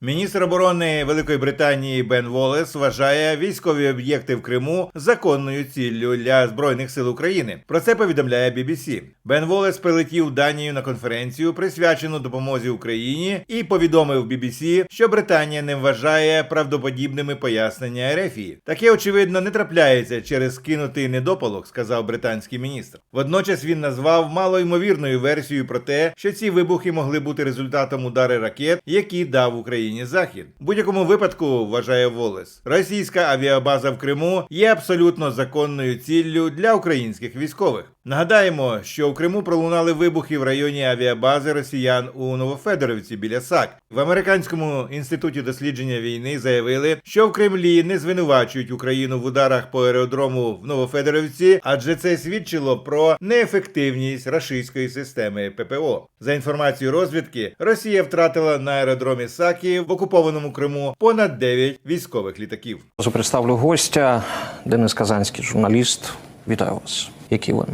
Міністр оборони Великої Британії Бен Волес вважає військові об'єкти в Криму законною ціллю для збройних сил України. Про це повідомляє BBC. Бен Волес прилетів Данію на конференцію, присвячену допомозі Україні, і повідомив BBC, що Британія не вважає правдоподібними пояснення Ерефії. Таке очевидно не трапляється через скинутий недопалок, сказав британський міністр. Водночас він назвав малоймовірною версією про те, що ці вибухи могли бути результатом удари ракет, які дав Україні Захід. В будь-якому випадку, вважає Волес, російська авіабаза в Криму є абсолютно законною ціллю для українських військових. Нагадаємо, що у Криму пролунали вибухи в районі авіабази росіян у Новофедоровці біля САК. В американському інституті дослідження війни заявили, що в Кремлі не звинувачують Україну в ударах по аеродрому в Новофедоровці, адже це свідчило про неефективність рашистської системи ППО. За інформацією розвідки, Росія втратила на аеродромі Сакі в окупованому Криму понад 9 військових літаків. Представлю гостя Денис Казанський, журналіст. Вітаю вас. Які ви?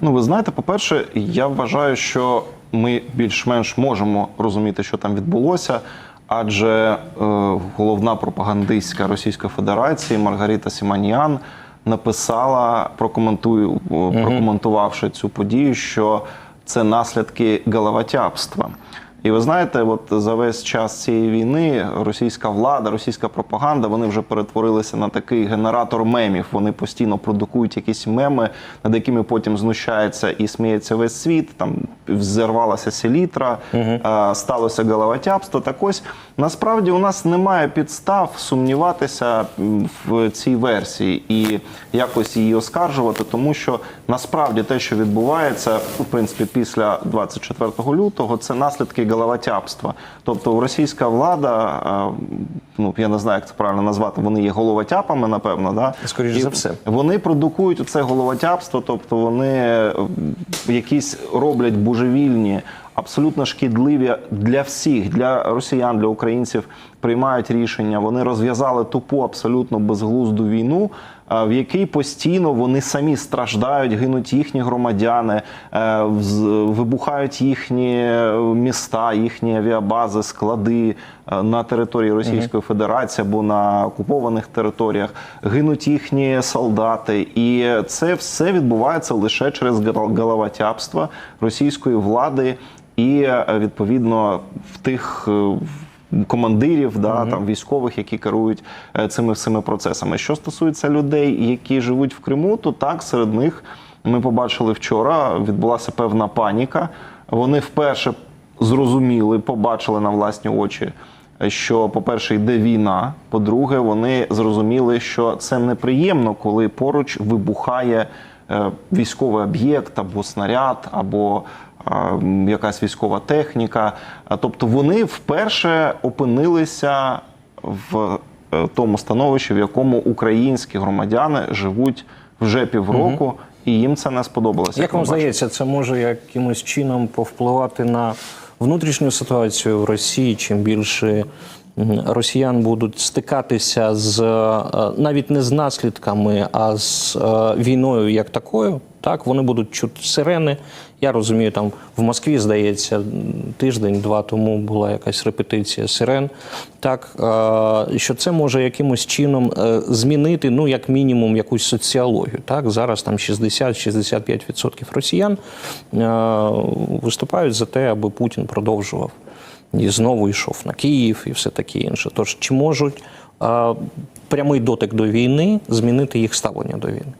Ну, ви знаєте, по-перше, я вважаю, що ми більш-менш можемо розуміти, що там відбулося, адже е, головна пропагандистська Російської Федерації Маргарита Сіманіан написала, прокоментую, прокоментувавши цю подію, що це наслідки головотяпства. І ви знаєте, от за весь час цієї війни російська влада, російська пропаганда, вони вже перетворилися на такий генератор мемів. Вони постійно продукують якісь меми, над якими потім знущається і сміється весь світ. Там взірвалася селітра, угу. сталося головотяпство. Так ось насправді у нас немає підстав сумніватися в цій версії і якось її оскаржувати, тому що насправді те, що відбувається, в принципі, після 24 лютого, це наслідки головотяпства. Тобто російська влада, ну я не знаю, як це правильно назвати, вони є головотяпами, напевно, да Скоріше за все. Вони продукують це головотяпство, тобто вони якісь роблять божевільні, абсолютно шкідливі для всіх, для росіян, для українців приймають рішення. Вони розв'язали тупу, абсолютно безглузду війну, е, в якій постійно вони самі страждають, гинуть їхні громадяни, е, вибухають їхні е, міста, їхні авіабази, склади на території Російської Федерації або на окупованих територіях, гинуть їхні солдати, і це все відбувається лише через головотяпство російської влади і е, відповідно в тих. е, Командирів, да, там військових, які керують е, цими всіми процесами. Що стосується людей, які живуть в Криму, то так серед них ми побачили вчора. Відбулася певна паніка. Вони вперше зрозуміли, побачили на власні очі, що, по-перше, йде війна. По-друге, вони зрозуміли, що це неприємно, коли поруч вибухає військовий об'єкт або снаряд, або е, якась військова техніка. Тобто вони вперше опинилися в е, тому становищі, в якому українські громадяни живуть вже півроку, і їм це не сподобалося. Як вам здається, це може якимось чином повпливати на внутрішню ситуацію в Росії? Чим більше росіян будуть стикатися з е, навіть не з наслідками, а з е, війною як такою? Так, вони будуть чути сирени. Я розумію, там в Москві, здається, тиждень-два тому була якась репетиція сирен. Так, е, що це може якимось чином змінити, ну, як мінімум, якусь соціологію. Так, зараз там 60-65% росіян виступають за те, аби Путін продовжував і знову йшов на Київ і все таке інше. Тож, чи можуть прямий дотик до війни змінити їх ставлення до війни?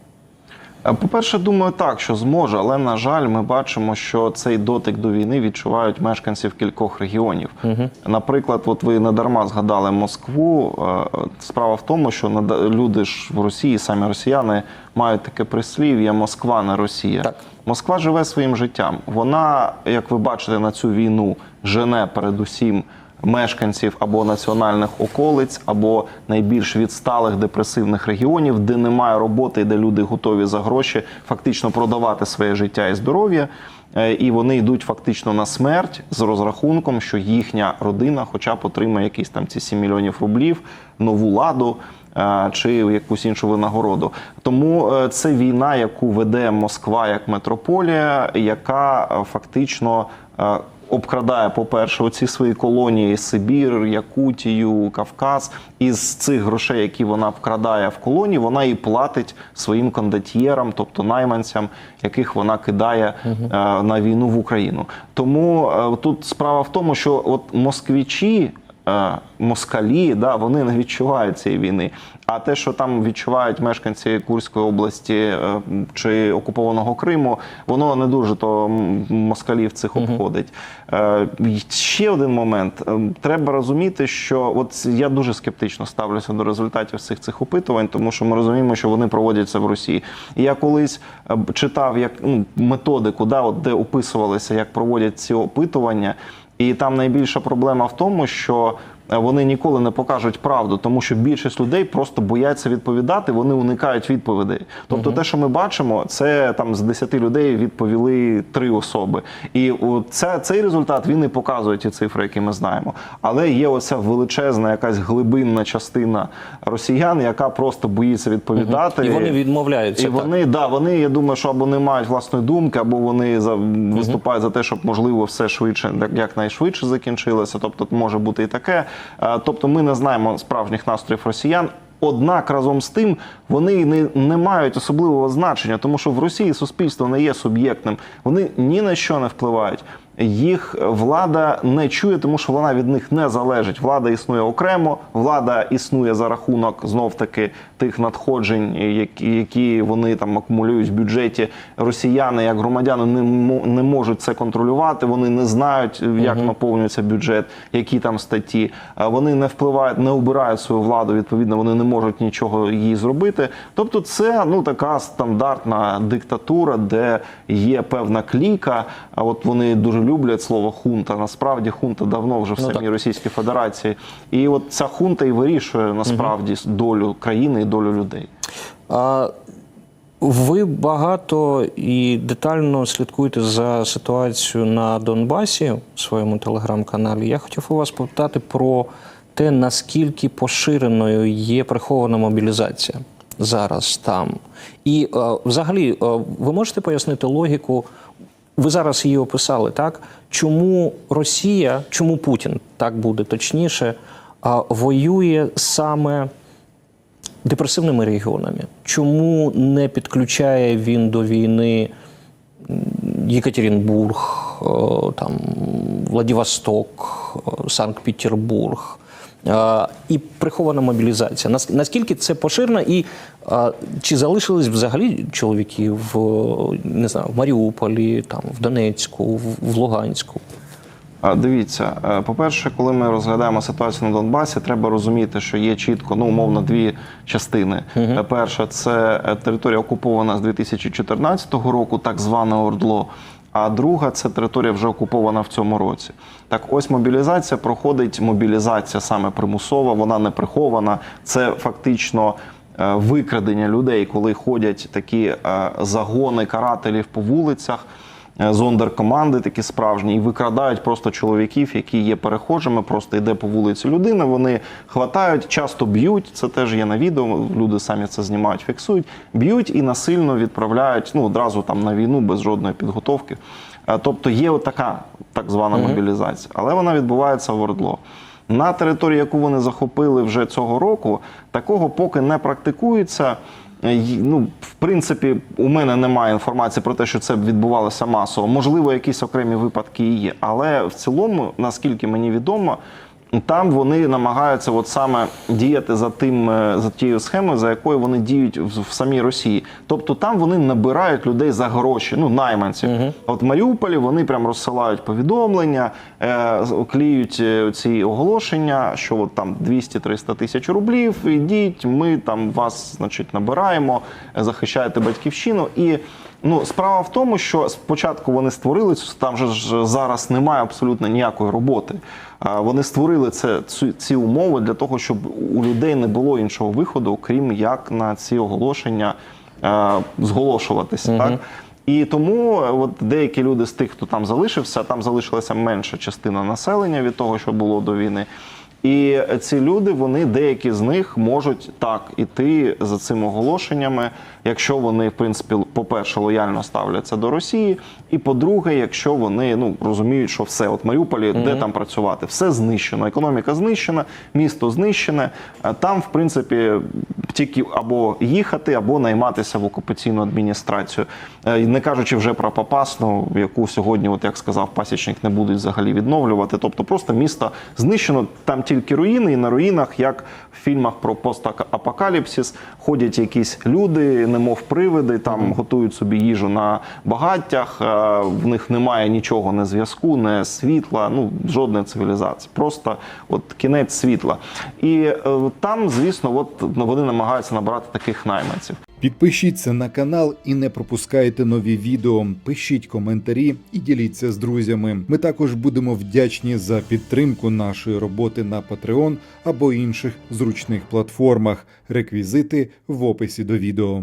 Е, По-перше, думаю, так, що зможе, але на жаль, ми бачимо, що цей дотик до війни відчувають мешканці в кількох регіонів. Наприклад, от ви не дарма згадали Москву. Е, Справа в тому, що люди ж в Росії, самі росіяни, мають таке прислів'я Москва не Росія. Так. Москва живе своїм життям. Вона, як ви бачите, на цю війну жене передусім мешканців або національних околиць, або найбільш відсталих депресивних регіонів, де немає роботи, де люди готові за гроші фактично продавати своє життя і здоров'я. Е, І вони йдуть фактично на смерть з розрахунком, що їхня родина, хоча б отримає якісь там ці 7 мільйонів рублів, нову ладу е, чи якусь іншу винагороду. Тому е, це війна, яку веде Москва як метрополія, яка фактично обкрадає, по-перше, оці свої колонії Сибір, Якутію, Кавказ. Із цих грошей, які вона вкрадає в колонії, вона і платить своїм кондотьєрам, тобто найманцям, яких вона кидає угу. на війну в Україну. Тому е, тут справа в тому, що от москвичі. Е, Москалі, да, вони не відчувають цієї війни. А те, що там відчувають мешканці Курської області е, чи окупованого Криму, воно не дуже то москалів цих обходить. Й Ще один момент. Треба розуміти, що от я дуже скептично ставлюся до результатів всіх цих опитувань, тому що ми розуміємо, що вони проводяться в Росії. Я колись читав як ну, методику, да, от, де описувалося, як проводять ці опитування. І там найбільша проблема в тому, що вони ніколи не покажуть правду, тому що більшість людей просто бояться відповідати, вони уникають відповідей. Тобто, те, що ми бачимо, це там з 10 людей відповіли три особи. І це, цей результат він і показує ті цифри, які ми знаємо. Але є оця величезна, якась глибинна частина росіян, яка просто боїться відповідати. І вони відмовляються. І так. вони, да, вони, я думаю, що або не мають власної думки, або вони за, виступають за те, щоб можливо все швидше, як- якнайшвидше закінчилося. Тобто може бути і таке. Е, Тобто ми не знаємо справжніх настроїв росіян. Однак разом з тим вони не, не мають особливого значення, тому що в Росії суспільство не є суб'єктним. Вони ні на що не впливають. Їх влада не чує, тому що вона від них не залежить. Влада існує окремо, влада існує за рахунок знов таки тих надходжень, які, вони там акумулюють в бюджеті. Росіяни, як громадяни, не, не можуть це контролювати. Вони не знають, як наповнюється бюджет, які там статті. Вони не впливають, не обирають свою владу. Відповідно, вони не можуть нічого їй зробити. Тобто, це ну така стандартна диктатура, де є певна кліка. А от вони дуже люблять слово хунта. Насправді хунта давно вже в Ну, самій. Російській Федерації. І от ця хунта і вирішує насправді долю країни і долю людей. А, ви багато і детально слідкуєте за ситуацією на Донбасі в своєму телеграм-каналі. Я хотів у вас попитати про те, наскільки поширеною є прихована мобілізація зараз там. І е, взагалі, е, ви можете пояснити логіку? Ви зараз її описали, так? Чому Росія, чому Путін, так буде точніше, воює саме депресивними регіонами. Чому не підключає він до війни Єкатеринбург, е, там, Владивосток, е, Санкт-Петербург? І прихована мобілізація. Наскільки це поширено, і чи залишились взагалі чоловіки в не знаю, в Маріуполі, там, в Донецьку, в- Луганську? Дивіться, е, по-перше, коли ми розглядаємо ситуацію на Донбасі, треба розуміти, що є чітко, ну умовно, дві частини. Е, Перша це е, територія окупована з 2014 року, так зване Ордло. А друга це територія вже окупована в цьому році. Так, ось мобілізація проходить мобілізація саме примусова, вона не прихована. Це фактично е, викрадення людей, коли ходять такі е, загони карателів по вулицях. Е, зондеркоманди такі справжні і викрадають просто чоловіків, які є перехожими, просто йде по вулиці людина. Вони хватають, часто б'ють. Це теж є на відео. Люди самі це знімають, фіксують, б'ють і насильно відправляють ну одразу там на війну без жодної підготовки. Е, Тобто є отака так звана мобілізація, але вона відбувається в Ордло. На території, яку вони захопили вже цього року, такого поки не практикується. Е, Ну, в принципі, у мене немає інформації про те, що це відбувалося масово. Можливо, якісь окремі випадки і є. Але в цілому, наскільки мені відомо, там вони намагаються от саме діяти за тим е, за тією схемою, за якою вони діють в, в самій Росії. Тобто там вони набирають людей за гроші, ну найманців. От в Маріуполі вони прям розсилають повідомлення, е, кліють е, ці оголошення, що от там 200-300 тисяч рублів. Ідіть, ми там вас, значить, набираємо, захищаєте батьківщину і. Ну, справа в тому, що спочатку вони створили там же ж зараз немає абсолютно ніякої роботи. Вони створили це ці умови для того, щоб у людей не було іншого виходу, крім як на ці оголошення зголошуватися. Так? І тому е, от деякі люди з тих, хто там залишився, там залишилася менша частина населення від того, що було до війни. І ці люди, вони деякі з них можуть так іти за цими оголошеннями, якщо вони, в принципі, по-перше, лояльно ставляться до Росії, і по-друге, якщо вони ну розуміють, що все, от Маріуполі, де там працювати, все знищено, економіка знищена, місто знищене. Е, Там, в принципі, тільки або їхати, або найматися в окупаційну адміністрацію. Е, Не кажучи вже про Попасну, яку сьогодні, от як сказав пасічник, не будуть взагалі відновлювати. Тобто просто місто знищено, там тільки руїни, і на руїнах, як в фільмах про постапокаліпсис, ходять якісь люди, немов привиди, там готують собі їжу на багаттях. е, В них немає нічого, не зв'язку, не світла, ну жодної цивілізації. Просто от кінець світла. І е, там, звісно, от вони намагаються набрати таких найманців. Підпишіться на канал і не пропускайте нові відео. Пишіть коментарі і діліться з друзями. Ми також будемо вдячні за підтримку нашої роботи на Patreon або інших зручних платформах. Реквізити в описі до відео.